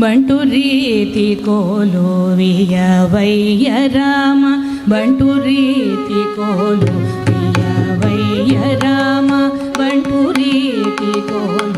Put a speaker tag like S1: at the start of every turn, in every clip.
S1: ಬಂಟು ರೀತಿ ಕೋಲುವಿಯವಯ್ಯ ರಾಮ ಬಂಟು ರೀತಿ ಕೋಲು ವಿಯವಯ್ಯ ರಾಮ ಬಂಟು ರೀತಿ ಕೋಲು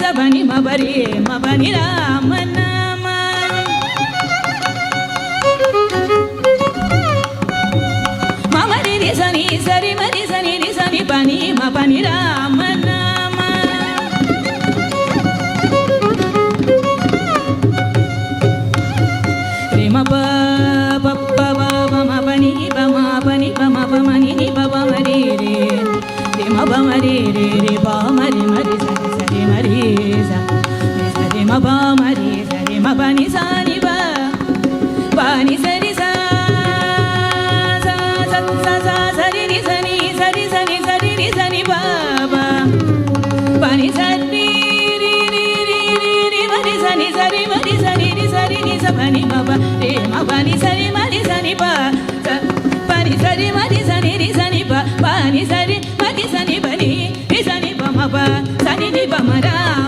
S1: సబని మబరి మబని రామ నామ మమరి సని సరి మరి సని సని పని మపని రామ ప మరి రే రే ప మరి మరి సరి సరి మరి స రి సరి మ ప మరి సరి మ ప ని స ని ప ప ని సరి స స స స స సరి பம சனிதி பமரா.